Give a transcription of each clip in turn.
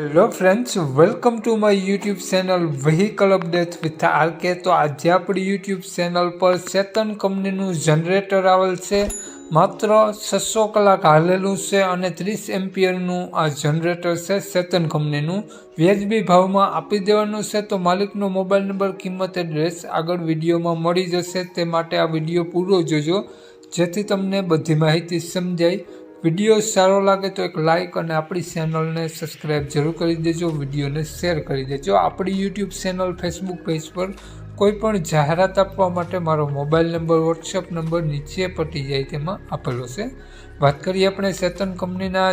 Hello friends welcome to my YouTube channel vehicle update with RK તો આજે આપણી YouTube channel પર ચેતન કંપનીનું જનરેટર આવેલ છે. માત્ર છસો કલાક હાલેલું છે અને ત્રીસ એમ્પિયરનું આ જનરેટર છે ચેતન કંપનીનું વ્યાજબી ભાવમાં આપી દેવાનું છે તો માલિકનો મોબાઈલ નંબર કિંમત એડ્રેસ આગળ વિડીયોમાં મળી જશે. તે માટે આ વીડિયો પૂરો જોજો, જેથી તમને બધી માહિતી સમજાય. વીડિયો સારો લાગે તો એક લાઇક અને આપણી ચેનલને સબસ્ક્રાઈબ જરૂર કરી દેજો, વિડીયોને શેર કરી દેજો. આપણી યુટ્યુબ ચેનલ ફેસબુક પેજ પર કોઈ પણ જાહેરાત આપવા માટે મારો મોબાઈલ નંબર વોટ્સએપ નંબર નીચે પટી જાય તેમાં આપેલો છે. વાત કરીએ આપણે ચેતન કંપનીના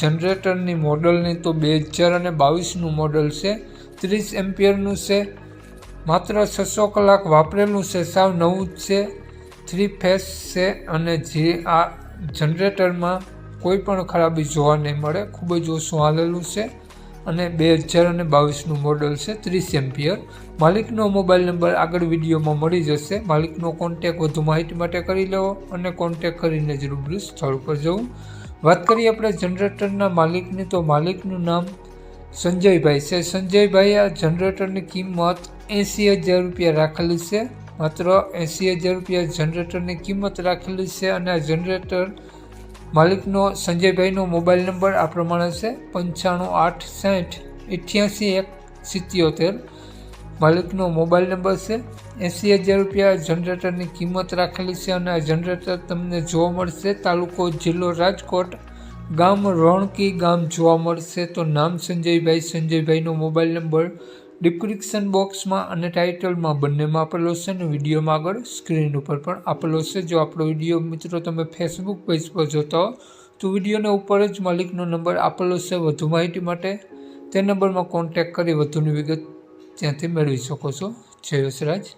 જનરેટરની મોડલની તો બે હજાર અને બાવીસનું મોડલ છે, ત્રીસ એમ્પિયરનું છે, માત્ર છસો કલાક વાપરેલું છે, સાવ નવું જ છે થ્રી ફેસ છે અને જે આ જનરેટરમાં કોઈ પણ ખરાબી જોવા નહીં મળે. ખૂબ જ ઓછું હાલેલું છે અને બે હજાર અને બાવીસનું મોડલ છે ત્રીસ એમ્પિયર. માલિકનો મોબાઈલ નંબર આગળ વિડીયોમાં મળી જશે. માલિકનો કોન્ટેક વધુ માહિતી માટે કરી લેવો અને કોન્ટેક કરીને જ રૂબરૂ સ્થળ પર જવું. વાત કરીએ આપણે જનરેટરના માલિકની, તો માલિકનું નામ સંજયભાઈ છે. સંજયભાઈ, આ જનરેટરની કિંમત એંસી હજાર રૂપિયા રાખેલી છે. માત્ર એંસી હજાર રૂપિયા જનરેટરની કિંમત રાખેલી છે અને આ જનરેટર માલિકનો સંજયભાઈનો મોબાઈલ નંબર આ પ્રમાણે છે, પંચાણું આઠ સાઠ અઠ્યાસી એક સિત્યોતેર. માલિકનો મોબાઈલ નંબર છે એંસી હજાર રૂપિયા જનરેટરની કિંમત રાખેલી છે અને આ જનરેટર તમને જોવા મળશે, તાલુકો જિલ્લો રાજકોટ, ગામ રણકી ગામ જોવા મળશે. તો નામ સંજયભાઈ, સંજયભાઈનો મોબાઈલ નંબર ડિસ્ક્રિપ્શન બોક્સમાં અને ટાઇટલમાં બંનેમાં આપેલો છે અને વિડીયોમાં આગળ સ્ક્રીન ઉપર પણ આપેલો છે. જો આપણો વીડિયો મિત્રો તમે ફેસબુક પેજ પર જોતા હો, તો વિડીયોના ઉપર જ માલિકનો નંબર આપેલો છે વધુ માહિતી માટે. તે નંબરમાં કોન્ટેક્ટ કરી વધુની વિગત ત્યાંથી મેળવી શકો છો. જય